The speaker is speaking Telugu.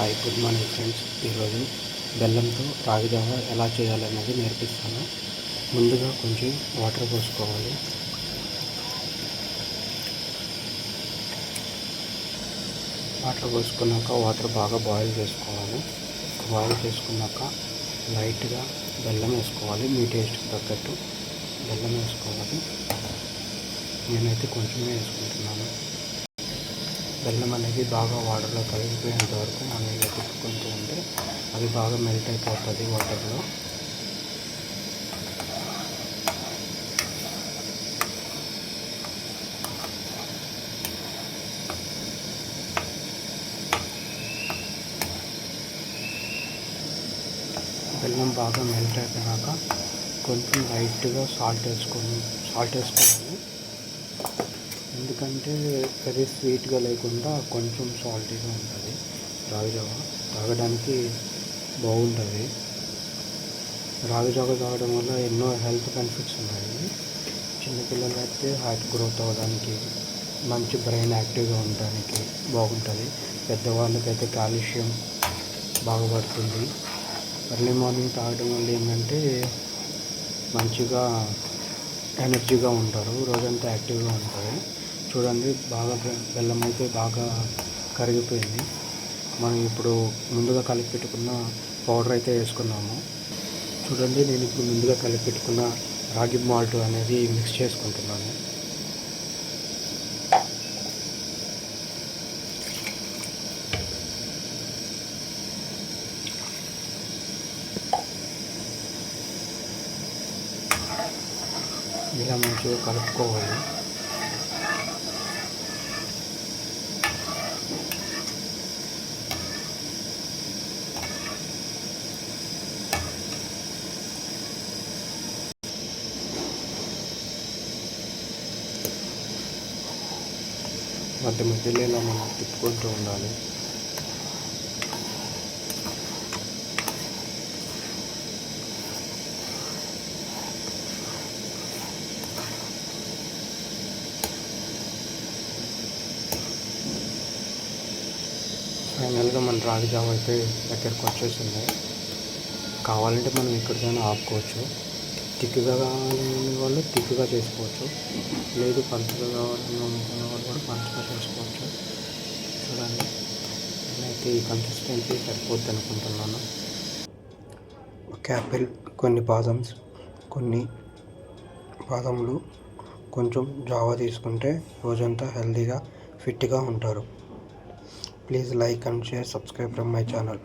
Hi good morning friends. ఈరోజు బెల్లంతో రాగిజావ ఎలా చేయాలనేది నేర్పిస్తాను. ముందుగా కొంచెం వాటర్ పోసుకోవాలి. వాటర్ పోసుకున్నాక వాటర్ బాగా బాయిల్ చేసుకోవాలి. బాయిల్ చేసుకున్నాక లైట్గా బెల్లం వేసుకోవాలి. మీ టేస్ట్కి తగ్గట్టు బెల్లం వేసుకోవాలి. నేనైతే కొంచెమే వేసుకుంటున్నాను. బెల్లం అనేది బాగా వాటర్లో కలిగిపోయేంత వరకు మనం ఇలా తిప్పుకుంటూ ఉంటే అది బాగా మెల్ట్ అయిపోతుంది వాటర్లో బెల్లం బాగా మెల్ట్ అయిపోయాక కొంచెం లైట్గా సాల్ట్ వేసుకొని సాల్ట్ వేసుకోవాలి. ఎందుకంటే వెరీ స్వీట్గా లేకుండా కొంచెం సాల్టీగా ఉంటుంది. రాగి జావ తాగడానికి బాగుంటుంది. రాగి జావ తాగడం వల్ల ఎన్నో హెల్త్ బెనిఫిట్స్ ఉన్నాయి చిన్నపిల్లలు అయితే హార్ట్ గ్రోత్ అవ్వడానికి మంచి బ్రెయిన్ యాక్టివ్గా ఉండడానికి బాగుంటుంది. పెద్దవాళ్ళకైతే కాల్షియం బాగుపడుతుంది. ఎర్లీ మార్నింగ్ తాగడం వల్ల ఏంటంటే మంచిగా ఎనర్జీగా ఉంటారు రోజంతా యాక్టివ్గా ఉంటారు. చూడండి బాగా బెల్లం అయితే బాగా కరిగిపోయింది. మనం ఇప్పుడు ముందుగా కలిపి పెట్టుకున్న పౌడర్ అయితే వేసుకున్నాము. చూడండి నేను ఇప్పుడు ముందుగా కలిపి పెట్టుకున్న రాగి మాల్ట్ అనేది మిక్స్ చేసుకుంటున్నాను. ఇలా మంచిగా కలుపుకోవాలి. మధ్య మధ్యలో ఇలా మనం తిప్పుకుంటూ ఉండాలి. ఫైనల్గా మన రాగి జావ అయితే దగ్గరకు వచ్చేసింది. కావాలంటే మనం ఎక్కడికైనా ఆపుకోవచ్చు. తిక్కుగా కావాలనే వాళ్ళు తిక్కుగా చేసుకోవచ్చు. లేదు పంచగా కావాలని అనుకునే వాళ్ళు కూడా పంచగా చేసుకోవచ్చు. చూడండి. నేనైతే ఈ కన్సిస్టెన్సీ సరిపోద్ది అనుకుంటున్నాను. ఒక యాపిల్ కొన్ని బాదమ్స్ కొన్ని బాదములు కొంచెం జావా తీసుకుంటే రోజంతా హెల్తీగా ఫిట్గా ఉంటారు. Please like and share subscribe from my channel.